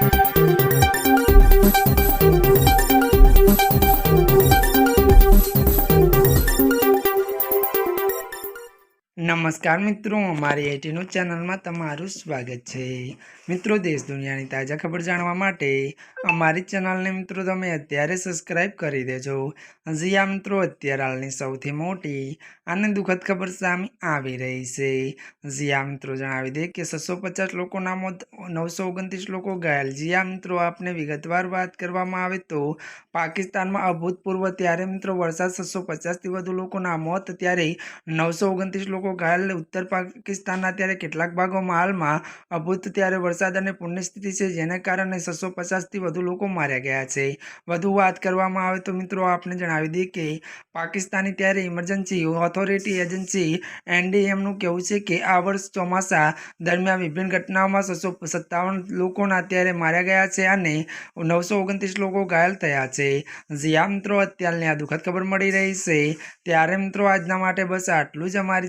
Thank you. નમસ્કાર મિત્રો, અમારી એટીનું ચેનલમાં તમારું સ્વાગત છે. મિત્રો, દેશ દુનિયાની તાજા ખબર જાણવા માટે અમારી ચેનલને મિત્રો તમે અત્યારે સબસ્ક્રાઈબ કરી દેજો. હજી આ મિત્રો, અત્યારે હાલની સૌથી મોટી અને દુઃખદ ખબર સામે આવી રહી છે. આ મિત્રો, જણાવી દે કે છસો પચાસ લોકોના મોત, નવસો ઓગણત્રીસ લોકો ઘાયલ. જી આ મિત્રો, આપને વિગતવાર વાત કરવામાં આવે તો પાકિસ્તાનમાં અભૂતપૂર્વ ત્યારે, મિત્રો, વરસાદ છસો પચાસથી વધુ લોકોના મોત, ત્યારે નવસો ઓગણત્રીસ લોકો ઘાયલ ઉત્તર પાકિસ્તાનના ત્યારે કેટલાક ભાગોમાં હાલમાં અભૂત ત્યારે વરસાદ અને પૂરની સ્થિતિ છે, જેને કારણે છસો પચાસથી વધુ લોકો માર્યા ગયા છે. વધુ વાત કરવામાં આવે તો મિત્રો આપને જણાવી દઈએ કે પાકિસ્તાની ત્યારે ઇમરજન્સી ઓથોરિટી એજન્સી એનડીએમનું કહેવું છે કે આ વર્ષ ચોમાસા દરમિયાન વિભિન્ન ઘટનાઓમાં છસો સત્તાવન લોકોના અત્યારે માર્યા ગયા છે અને નવસો ઓગણત્રીસ લોકો ઘાયલ થયા છે. જ્યાં મિત્રો, અત્યારની આ દુઃખદ ખબર મળી રહી છે. ત્યારે મિત્રો, આજના માટે બસ આટલું જ અમારી